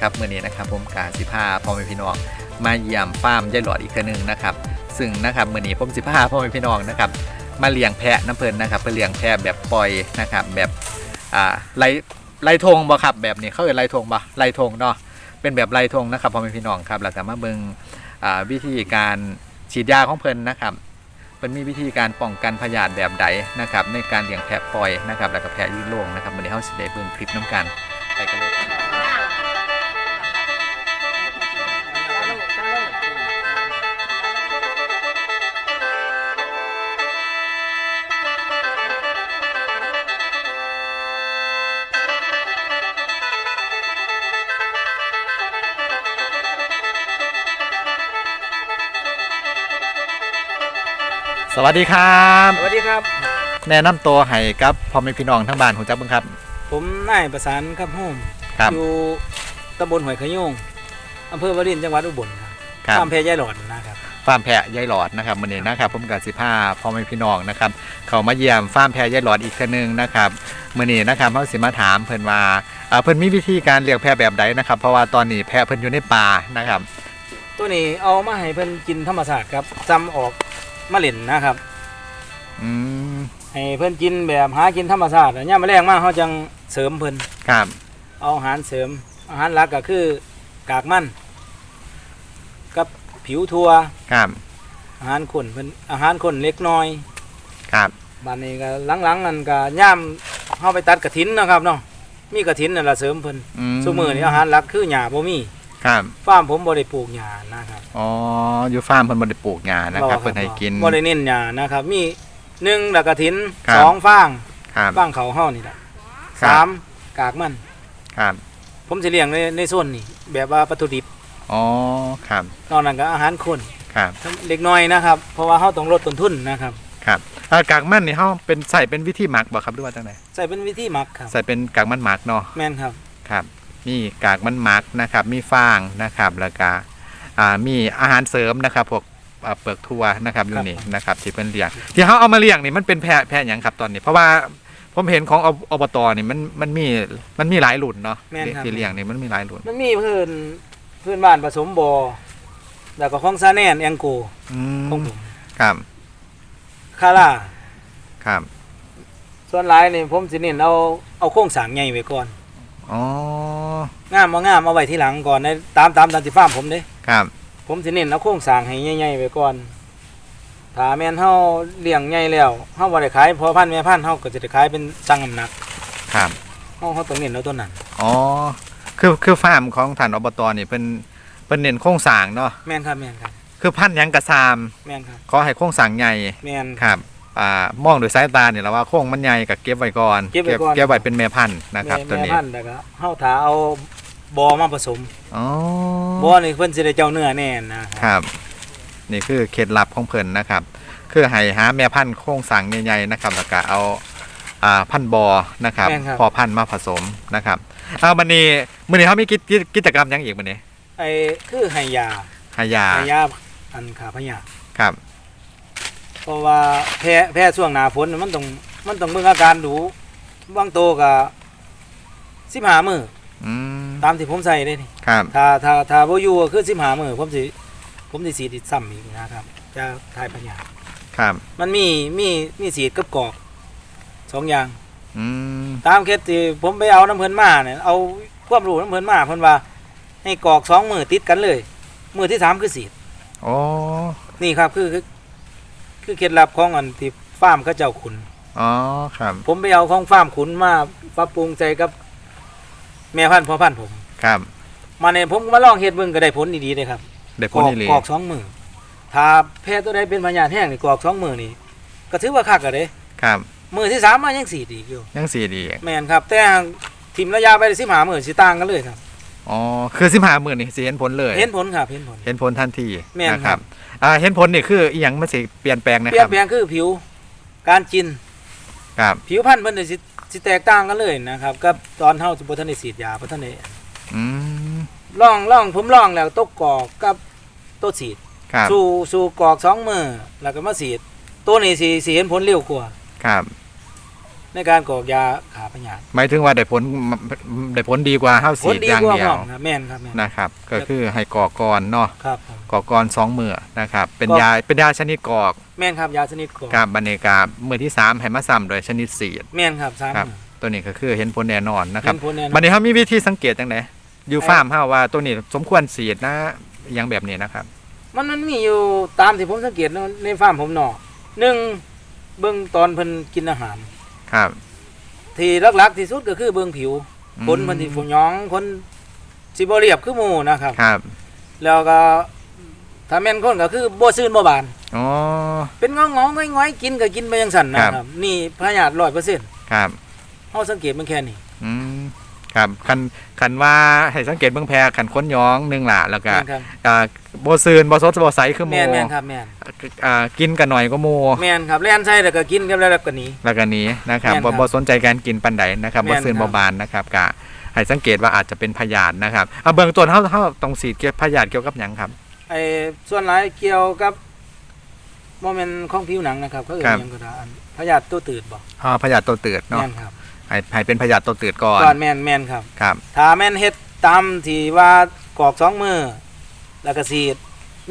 ครับเมื่อนี้นะครับผมกาสิพาพ่อแม่พี่น้องมาเยี่ยมฟาร์มยายหลอดอีกครั้งหนึ่งนะครับ ซึ่งนะครับเมื่อนี้ผมสิพาพ่อแม่พี่น้องนะครับ มาเลี้ยงแพะน้ำเพลินนะครับเพื่อเลี้ยงแพะแบบปล่อยนะครับ แบบอ่าไล่ไล่ทงบ่ครับแบบนี้เขาเอ่ยไล่ทงบ่ไล่ทงเนาะเป็นแบบไล่ทงนะครับพ่อแม่พี่น้องครับแล้วก็มาเบิ่งอ่าวิธีการฉีดยาของเพลินนะครับมันมีวิธีการป้องกันพยาธิแบบใดนะครับในการเลี้ยงแพะปล่อยนะครับ แล้วก็แพะยืนโล่งนะครับวันนี้เราสิได้เบิ่งคลิปน้ำกันไปกันเลย สวัสดีครับ สวัสดีครับ แนะนำตัวให้กับพ่อแม่พี่น้องทั้งบ้านของจักเบิ่งครับ ผมนายประสานครับโฮมครับอยู่ตำบลหอยขะโยงอำเภอวารินจังหวัดอุบลครับครับฟาร์มแพะยายหลอดนะครับฟาร์มแพะยายหลอดนะครับมื้อนี้นะครับผมกับสิพาพ่อแม่พี่น้องนะครับ เขามาเยี่ยมฟาร์มแพะยายหลอดอีกครั้งหนึงนะครับมื้อนี้นะครับเฮาสิมาถามเพิ่นว่าเอ่อเพิ่นมีวิธีการเลี้ยงแพะแบบใดนะครับ เพราะว่าตอนนี้แพะเพิ่นอยู่ในป่านะครับ ตัวนี้เอามาให้เพิ่นกินธรรมชาติครับจำออก มาเล่นนะครับ อืมให้เพิ่นกินแบบหากินธรรมชาติย่ามมาแรงมากเขาจังเสริมเพิ่นครับ เอาอาหารเสริม อาหารหลักก็คือกากมันกับผิวทัว ครับ อาหารข้นเพิ่นอาหารข้นเล็กน้อยครับ บัดนี้ก็หลังๆนั่นก็ย่ามเฮาไปตัดกระถินนะครับเนาะมีกระถินนั่นล่ะเสริมเพิ่นอืมซุมื้อนี้อาหารหลักคือหญ้าบ่มี ครับฟาร์มผมบ่ได้ปลูกหญ้านะครับอ๋ออยู่ฟาร์มเพิ่นบ่ได้ปลูกหญ้านะครับเพิ่นให้กินบ่ได้เน้นหญ้านะครับ มีหนึ่งดอกกระถินครับสองฟางครับฟางเขาเฮานี่แหละครับสามกากมันครับ ผมสิเลี้ยงในในโซนนี้แบบว่าวัตถุดิบอ๋อครับนอกนั้นก็อาหารคนครับเล็กน้อยนะครับ เพราะว่าเฮาต้องลดต้นทุนนะครับครับเอ่อกากมันนี่เฮาเป็นใส่เป็นวิธีหมักบ่ครับหรือว่าจังไดใส่เป็นวิธีหมักครับใส่เป็นกากมันหมักเนาะแม่นครับครับ มีกากมันหมักนะครับ มีฟางนะครับแล้วก็อ่ามีอาหารเสริมนะครับพวกอ่าเปลือกถั่วนะครับอยู่นี่นะครับที่เพิ่นเลี้ยงที่เขาเอามาเลี้ยงนี่มันเป็นแพะแพะหยังครับตอนนี้ เพราะว่าผมเห็นของอบอบตนี่มันมันมีมันมีหลายรุ่นเนาะแม่นครับที่เลี้ยงนี่มันมีหลายรุ่นมันมีเพิ่นเพื่อนบ้านผสมบอแล้วก็ของซาแนนแองโกอืของมผมครับคาร่าครับ ส่วนหลายนี่ผมสิเน้นเอาเอาโครงสร้างใหญ่ไว้ก่อนอ๋อ งามบ่งามเอาไว้ทีหลังก่อนในตามตามตามที่ฟาร์มผมเด้ครับ ผมสิเน้นเอาโครงสร้างให้ใหญ่ๆไว้ก่อนถ้าแม่นเฮาเลี้ยงใหญ่แล้วเฮาบ่ได้ขายพอพันธุ์แม่พันธุ์เฮาก็จะได้ขายเป็นสั่งน้ำหนักครับเฮาเฮาต้องเน้นเอาตัวนั้นอ๋อคือคือฟาร์มของท่านอบตนี่เป็นเป็นเน้นโครงสร้างเนาะแม่นครับแม่นครับ คือพันธุ์หยังกระซาม แม่นครับ ขอให้โครงสร้างใหญ่แม่นครับ อ่ามองโดวยสายตาเนี่ยแล้วว่าโครงมันใหญ่กับเก็บไว้ก่อนเก็บไว้ก่อน เก็บไว้เป็นแม่พันธุ์นะครับแม่ตัวแม่นี้พันธุ์แล้วก็เฮาถ้าเอาบอมาผสมอ๋อบอนี่เพิ่นสิได้เจ้าเนื้อแน่นะคครับ รับ นี่คือเคล็ดลับของเพิ่นนะครับ คือให้หาแม่พันธุ์โครงสร้างใหญ่ๆนะครับแล้วก็เอาอ่าพันธุ์บอนะครับแม่นครับ พอพันธุ์มาผสมนะครับเอาวันนี้มื้อนี้เขามีกิจกิจกิจกรรมหยังอีกมื้อนี้ไอ้คือให้ยาให้ยาให้ยาอันขาพยาธิครับ เพราะว่าแพ้แพ้ช่วงหน้าฝนน่ะมันต้องมันต้องเบิ่งอาการดูบางโตวก็15มื้ออืมตามที่ผมใส่เด้นี่ครับ ถ้าถ้าถ้าบ่อยู่ก็คือ15มื้อผมสิผมสิสีดอีกซ้ำอีกนะครับ จะทายพยาธิครับ มันมีมีมีสีดกับกอกสองอย่าง อืม ตามเคสที่ผมไปเอาน้ำเพิ่นมาเนี่ยเอาความรู้น้ำเพิ่นมาเพิ่นว่า ให้กรอกสองมือติดกันเลย มือที่สามคือสีดโอ้นี่ครับคือคือ คือเคล็ดลับของอันที่ฟาร์มเขาเจ้าขุน อ๋อครับผมไปเอาของฟาร์มขุนมาปรับปรุงใจกับ แม่พันธุ์พ่อพันธุ์ผม ครับมาเนี่ยผมมาลองเฮ็ดเบิ่งก็ได้ผลดีๆเลยครับเด็กกคนรอกนี้เลยกรอกสองมือถ้าแพ้ตัวใดเป็นพยาธิแห้งนี่กรอกสองมือนี่ก็ถือว่าคักก็เด้ครับมือที่สามมายังสีดอีกอยู่ยังสีดี แม่นครับ แต่ทีมระยะไปสิบหามือสิต่างกันเลยครับ อ๋อคือสิบห้าหมื่นนี่สิเห็นผลเลย เห็นผลครับเห็นผล เห็นผลทันทีแม่นนะครับอ่าเห็นผลนี่คืออีหยังมันสิเปลี่ยนแปลงนะเปคลี่ยรันบแปลงคือผิวการกิน ครับผิวพันธุ์เพิ่นนี่สิสิแตกต่างกันเลยนะครับกับตอนเฮาสิบ่ทันได้ฉีดยาบ่ทันได้อืมลองลองผมลองแล้วตกกอกกับตัวฉีด ครับสู่สู่กอกสองมือแล้วก็มาฉีดตัวนี้สิสิเห็นผลเร็วกว่า ครับ ในการกรอกยาขาพยาธิหมายถึงว่าได้ผลได้ผลดีกว่าเฮาผสีลดดีอย่างกว่าเดียหวอมครับแม่นครับแม่น นะครับ ก็คือให้กรอกก่อนเนาะครับผมกรอกก่อนสองมื้อนะครับ เป็นกรอกยาเป็นยาชนิดกรอกแม่นครับยาชนิดกรอกกับบรรเนกามื้อที่สามให้มาซ้ำโดยชนิดสีดแม่นครับสามครับมื้อตัวนี้ก็คือเห็นผลแน่นอนนะครับเห็นผลแน่นอนบัดนี้เฮามีวิธีสังเกตจังไดอยู่ฟาร์มเฮาว่าตัวนี้สมควรสีดนะอหยังแบบนี้นะครับ มันมันมีอยู่ตามที่ผมสังเกตในในฟาร์มผมเนาะหนึ่งเบิ่งตอนเพิ่นกินอาหาร ครับ ที่หลักๆที่สุดก็คือเบิ่งผิวขนเพิ่นสิฝย้องคนสิบ่เรียบคือหมู่นะครับ ครับ แล้วก็ถ้าแม่นคนก็คือบ่ซื่นบ่บานอ๋อเป็นงองๆง้อยๆกินก็กินไปจังซั่นนะคครัรับบนี่พยาธิ100%ครับเฮาสังเกตมันแค่นี้อืม ครับคันคันว่าให้สังเกตเบิ่งแพรคันค้นย้องหนึงล่ะแล้วก็แม่นครับอ่าบ่ซืนบ่สดบ่ใสคือหแม่มู่นแม่นครับแม่นอ่ากินกันหน่อยก็หมู่แม่นครับแล่นใส่แล้วก็กินกันแล้วก็หนี แล้วก็หนี้นะครับแม่นครับ่บบ่สนใจการกินปันใดนะครับแม่บ่นซืนครับ่บบานนะครับก็ให้สังเกตว่าอาจจะเป็นพยาธินะครับอะเบื้องต้นเฮาเฮาต้องฉีดเกี่ยวพยาธิเกี่ยวกับหยังครับ ไอ้ส่วนหลายเกี่ยวกับบ่แม่นของผิวหนังนะครับก็เอ่ครัยบหยังก็ได้อันพยาธิตัวตืดบ่อ่าพยาธิตัวตืดเนาะ แม่นครับ ให้ให้เป็นพยาธิตัวตืดก่อนก่อนแม่นแม่นครับ ครับ ถ้าแม่นเฮ็ดตามที่ว่ากรอกสองมือแล้วก็สีด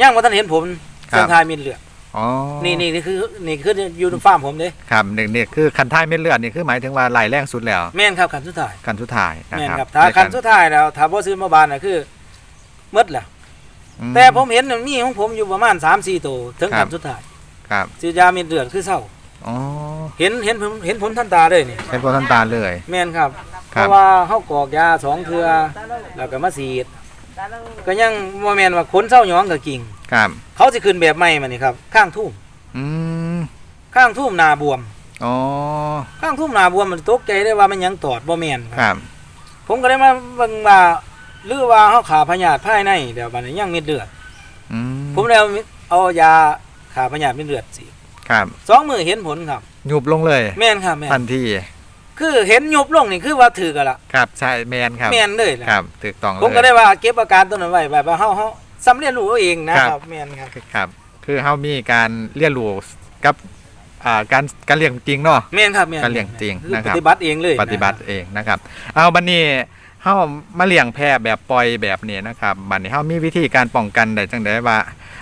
ยังบ่ทันเห็นผมคเส้รันบทายมีเลือดอ๋อนี่นี่นี่คือนี่คืออยู่ในฟาร์มผมเด้ครับนี่นี่คือคันท้ายเม็ดเลือดนี่คือหมายถึงว่าไหลแรงสุดแล้วแม่นครับขั้นสุดท้ายคันสุดท้ายนะแม่นครับครับถ้าในกขั้นสุดท้ายแล้วถ้าบ่ซื้อมาบานน่ะคือหมดแล้วอืแต่ผมเห็นมันมีของผมอยู่ประมาณ3-4ตัวถึงครัขั้บนสุดท้ายครับสีดยามีเลือดคือเศร้าอ๋อ เห็นเห็นผมเห็นผลทันตาเลยนี่เป็นพวกท่านตาเลย แม่นครับครับเพราะว่าเฮากรอกยาสองเทื่อแล้วก็มาสีดก็ยังบ่แม่นว่าขนเศร้าหยองก็กิ่ง ครับ เขาสิขึ้นแบบใหม่มานี่ครับข้างทุ่มอืมข้างทุ่มหนาบวม อ๋อข้างทุ่มหนาบวมมันตกใจได้ว่ามันหยังตอดบ่แม่นคครับรับผมก็ได้มาเบิ่งว่าหรือว่าเฮาขาพยาธิภายในเดี๋ยวบัดนี้ยังมีเลือด อืมผมเลยเอาเอายาขาพยาธิมีเลือดสิ ครับสองมือเห็นผลครับยุบลงเลยแม่นครับแม่นทันทีคือเห็นยุบลงนี่คือว่าถือกันละครับใช่แมนครับแม่นเลยล่ะครับถูกต้องเลยผมก็ได้ว่าเก็บอาการตัวนั้นไว้แบบว่าเฮาเฮาสำเร็จรู้เอาเองนะครับแม่นครับครับ คือเฮามีการเรียนรู้กับอ่าการการเลี้ยงจริงเนาะแม่นครับแม่นการเลี้ยงจริงคือนะครับปฏิบัติเองเลยปฏิบัติเองนะครับ เอาบันนี้เฮามาเลี้ยงแพะแบบปล่อยแบบนี้นะครับบัดนี้เฮามีวิธีการป้องกันได้จังไดว่า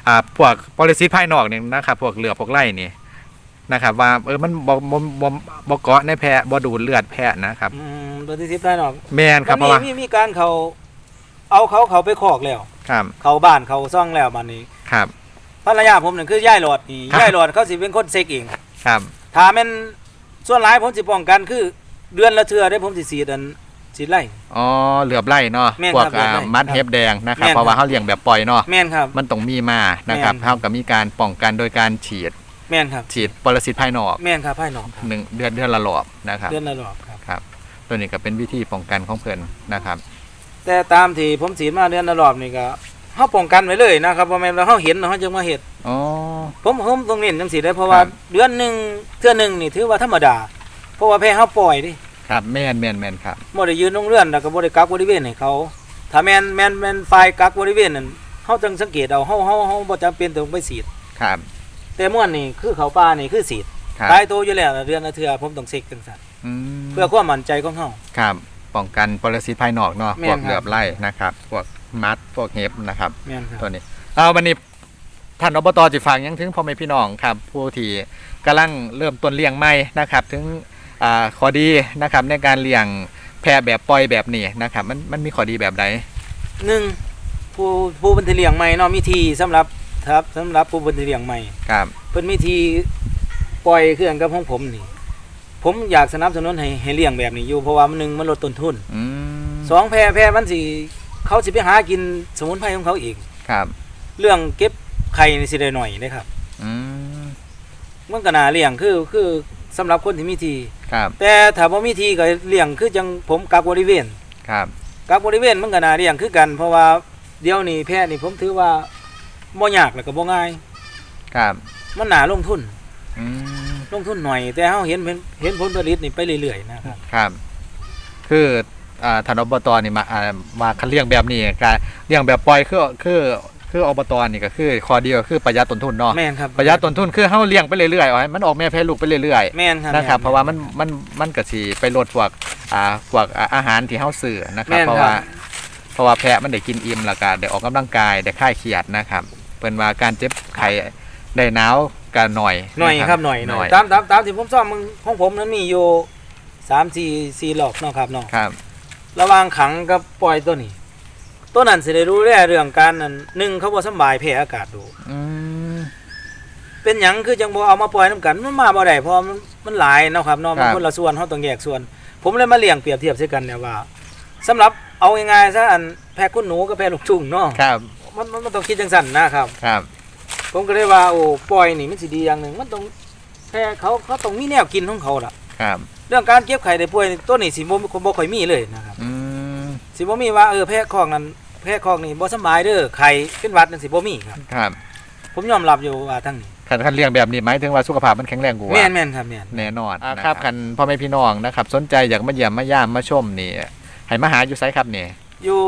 อ่าพวกปรสิตภายนอกนี่นะครับพวกเหลือพวกไล่นี่นะครับว่าเออมันบ่บ่บ่บ่เกาะในแพะบ่ดูดเลือดแพะนะครับอืมตัวที่สิบได้หรอกแม่นครับเพมันราะว่ามีมีมีการเขาเอาเขาเขาไปคอกแล้วครับเขาบ้านเขาซ่องแล้วบัดนี้ครับภรรยาผมนั่นคือย่ายหลอดนี่ครับย่ายหลอดเขาสิเป็นคนเซ็กเองครับถ้าแม่นส่วนหลายผมสิป้องกันคือเดือนละเทื่อได้ผมสิสีดอัน สีดไล่ อ๋อเหลือบไล่เนาะแม่นพวกครับเหลือบอ่าไล่มัดเฮฟแดงนะครับแม่นเพราะว่าครับเฮาเลี้ยงแบบปล่อยเนาะแม่นครับ มันต้องมีมานะครับแม่น เท่ากับมีการป้องกันโดยการฉีด แม่นครับ ฉีดปรสิตภายนอกแม่นครับภายนอกครับหนึ่งเดือนเดือนละรอบนะครับเดือนละรอบครับ ครับ ตัวนี้ก็เป็นวิธีป้องกันของเพิ่นนะครับ แต่ตามที่ผมสีดมาเดือนละรอบนี่ก็เฮาป้องกันไว้เลยนะครับบ่แม่นว่าเฮาเห็นแล้วเฮาจึงมาเฮ็ดอ๋อ ผมผมต้องเน้นจังซี่ได้เพราะว่าครับ เดือนหนึงเทื่อหนึงนี่ถือว่าธรรมดา เพราะว่าแพ้เฮาปล่อยดิ ครับแม่นแม่นแม่นครับบ่ได้ยืนโรงเรือนแล้วก็บ่ได้กักบริเวณให้เขา ถ้าแม่นแม่นแม่นฝ่ายกักบริเวณนั้นเฮาจังสังเกตเอาเฮาเฮาเฮาบ่จำเป็นต้องไปฉีดครับ แต่ม่วนนี่คือเขาป่านี่คือฉีดครับตายตัวอยู่แล้วนะเดือนละเทื่อผมต้องเช็คจังซั่นอืมเพื่อความมั่นใจของเฮา ครับป้องกันปรสิตภายนอกเนาะแม่พวนกครับ เหลือบไล่นะครับพวกมัดพวกเฮฟนะครับ แม่นครับ ตัวนี้เอาวันนี้ท่านอบตจิฟังยังถึงพ่อแม่พี่น้องครับ ผู้ที่กำลังเริ่มต้นเลี้ยงใหม่นะครับ ถึง อ่าข้อดีนะครับในการเลี้ยงแพะแบบปล่อยแบบนี้นะครับมันมันมีข้อดีแบบใดหนึ่งผู้ผู้บันทึกเลี้ยงใหม่เนาะมีทีสำหรับครับสำหรับผู้บันทึกเลี้ยงใหม่ครับเพิ่นมีทีปล่อยเครื่องกับของผมนี่ ผมอยากสนับสนุนให้ให้เลี้ยงแบบนี้อยู่เพราะว่ามันหนึ่งมันลดต้นทุนอืมสองแพร่แพร่มันสิเขาสิไปหากินสมุนไพรของเขาเองครับ เรื่องเก็บไข่นี่สิได้หน่อยนะครับอืมมันก็น่าเลี้ยงคือคือ สำหรับคนที่มีทีครับ แต่ถ้าบ่มีทีก็เลี้ยงคือจังผมกักบริเวณครับกักบริเวณมันก็น่าเลี้ยงคือกัน เพราะว่าเดี๋ยวนี้แพะนี่ผมถือว่าบ่ยากแล้วก็บ่ง่าย ครับมันน่าลงทุนอืมลงทุนหน่อย แต่เฮาเห็นเห็นเห็นผลผลิตนี่ไปเรื่อยๆนะครับครับ คืออ่าท่านอบตนี่มาอ่ามาคันเลี้ยงแบบนี้การเลี้ยงแบบปล่อยคือคือ คืออบตนี่ก็คือข้อดีก็คือประหยัดต้นทุนเนาะแม่นครับประหยัดต้นทุนคือเฮาเลี้ยงไปเรื่อยๆเอาให้มันออกแม่แพร่ลูกไปเรื่อยแม่นครับๆนะครับแม่เพราะว่ามันมันมันก็สิไปลดพวกอ่าพวกอ่าอาหารที่เฮาซื้อนะครับ แม่นเพราะครับว่าเพราะว่าแพะมันได้กินอิ่มแล้วก็ได้ออกกำลังกายได้คลายเครียดนะครับเพิ่นว่าการเจ็บไข้ได้หนาวก็หน่อยหน่อยนะครับหน่อยหน่อยตามตามตามที่ผมซ่อมมึงของผมนั้นมีอยู่สามสี่สี่หลอกเนาะครับเนาะครับ ระหว่างขังกับปล่อยตัวนี้ ตัวนั้นสิได้รู้แลเรื่องการนั้นหนึ่งเขาบ่สำบายแพ้อากาศดูอืม เป็นหยังคือจังบ่เอามาปล่อยนํกันมันมาบ่ได้เพราะมันมันหลายเนาะครับเนาะมันครับ คนละส่วนเฮาต้องแยกส่วน ผมเลยมาเลี้ยงเปรียบเทียบใส่กันเนี่ยว่าสำหรับเอาง่ายๆซะอันแพะคุณหนูกับแพะลูกทุ่งเนาะครับมันมันมันต้องคิดจังซั่นนะครับ ครับผมก็เลยว่าโอ้ปล่อยนี่มันสิดีอย่างหนึงมันต้องแพะเขาเขาต้องมีแนวกินของเขาล่ะ ครับเรื่องการเก็บไข่ได้ป่วยนี่ตัวนี้สิบ่บ่ค่อยมีเลยนะครับ อืมสิบ่มีว่าเออแพะคอกนั้น แพะคอกนี่บ่สำบายเด้อไข่เป็นวัดนั่นสิบ่มีครับ ครับผมยอมรับอยู่ว่าทั้งนี้คันคันเลี้ยงแบบนี้หมายถึงว่าสุขภาพมันแข็งแรงกว่าแม่นแม่นครับแม่นแน่นอนครับคันพ่อแม่พี่น้องนะครับ สนใจอยากมาเยี่ยมมาย่ามมาชมนี่ให้มาหาอยู่ไสครับนี่อยู่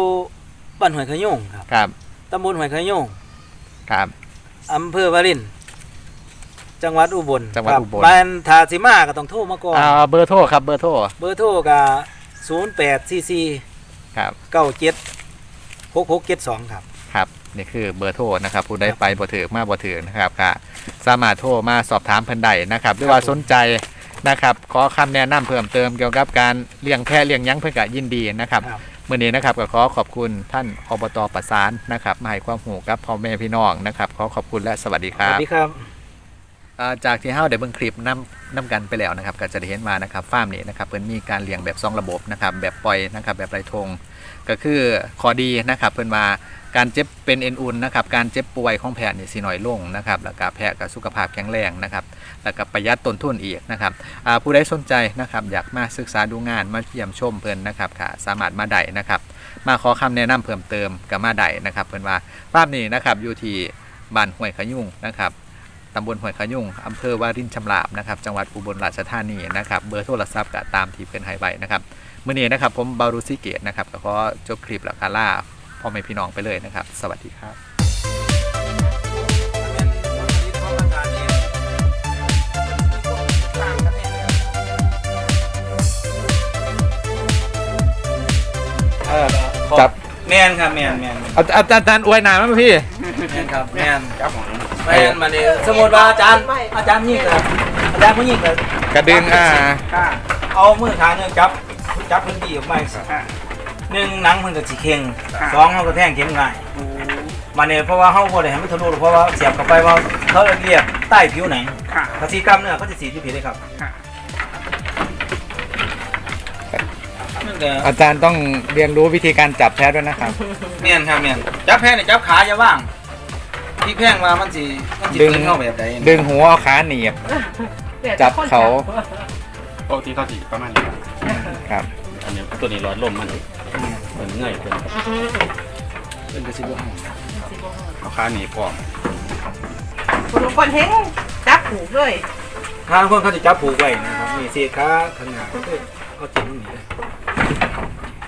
บ้านห้วยขะโยงครับครับตำบลห้วยขะโยงครับอำเภอวารินจังหวัดอุบลจังหวัดอุบลบ้านทาสิมาก็ต้องโทรมาก่อนอ่าเบอร์โทรครับเบอร์โทรเบอร์โทรก็0844ครับ97 6672ครับ ครับนี่คือเบอร์โทรนะครับผู้ใดไปบ่ถือมาบ่ถือนะครับก็สามารถโทรมาสอบถามเพิ่นได้นะครับหรือว่าครับผมสนใจนะครับขอคำแนะนำเพิ่มเติมเกี่ยวกับการเลี้ยงแพะเลี้ยงหยังเพิ่นก็ยินดีนะครับครับ มื่อนี้นะครับก็ขอขอบคุณท่านอบตประสานนะครับมาให้ความหูกับพ่อแม่พี่น้องนะครับขอขอบคุณและสวัสดีคสรัวับสดีครับอ่าจากที่เฮาได้เบิ่งคลิปนํนํกันไปแล้วนะครับก็จะได้เห็นมานะครับฟาร์มนี้นะครับเพิ่นมีการเลี้ยงแบบสองระบบนะครับแบบปล่อยนะครับแบบไรทง ก็คือข้อดีนะครับเพิ่นว่าการเจ็บเป็นเอ็นอุ่นนะครับการเจ็บป่วยของแพะนี่สิน้อยลงนะครับแล้วก็แพะก็สุขภาพแข็งแรงนะครับแล้วก็ประหยัดต้นทุนอีกนะครับผู้ใดสนใจนะครับอยากมาศึกษาดูงานมาเยี่ยมชมเพิ่นนะครับค่ะสามารถมาได้นะครับมาขอคำแนะนำเพิ่มเติมกับมาได้นะครับเพิ่นว่าฟาร์มนี้นะครับอยู่ที่บ้านห้วยขยุงนะครับ ตำบลห้วยขยุงอำเภอวารินชำราบนะครับจังหวัดอุบลราชธานีนะครับเบอร์โทรศัพท์ก็ตามที่เพิ่นให้ไว้นะครับมื้อนี้นะครับผมบารุซิเกตนะครับก็ขอจบคลิปแล้วก็ล่าพ่อแม่พี่น้องไปเลยนะครับ สวัสดีครับเออจับ แม่นครับแม่นแม่นอาอาจารย์อาจารย์อวยหนาไหมพี่ แม่นครับแม่น แม่นมาเนี่ยสมมติว่าอาจารย์อาจารย์ยิ่งกับอาจารย์ผู้ยิ่งกับกระดึงอ่าเอามือขางหนึงจับจับพื้นที่ออกมาหนึ่งหนังมันก็สิเข่งสองมันก็แทงเข็มง่ายมาเนี่ยเพราะว่าเฮาบ่ได้ให้มันทะลุหรอกเพราะว่าเสียบเข้าไปว่าเขาเรียกใต้ผิวหนังค่ะถ้าสีกล้ามเนื้อเขาจะสีที่ผิวเลยครับค่ะมันก็อาจารย์ต้องเรียนรู้วิธีการจับแพ้ด้วยนะครับแม่นครับแม่นจับแพงนี่จับขาอย่าว่าง ที่แพงมามันสิมันสิดึง ตึงเข้าแบบใดดึงหัวเอาขาหนีบ จับเขา ปกติเขาสีประมาณนี้ครับครับ อันนี้ตัวนี้ร้อนลมมันมันเงื่อยเป็นเป็นกระสิบห้าเอาขาหนีพร้อมคนลงคนเฮงจับผูกเลยทางคนเขาจะจับผูกไว้นะครับนี่เสียขาขางหนาดก็คือเอาจิ้มนี่เลย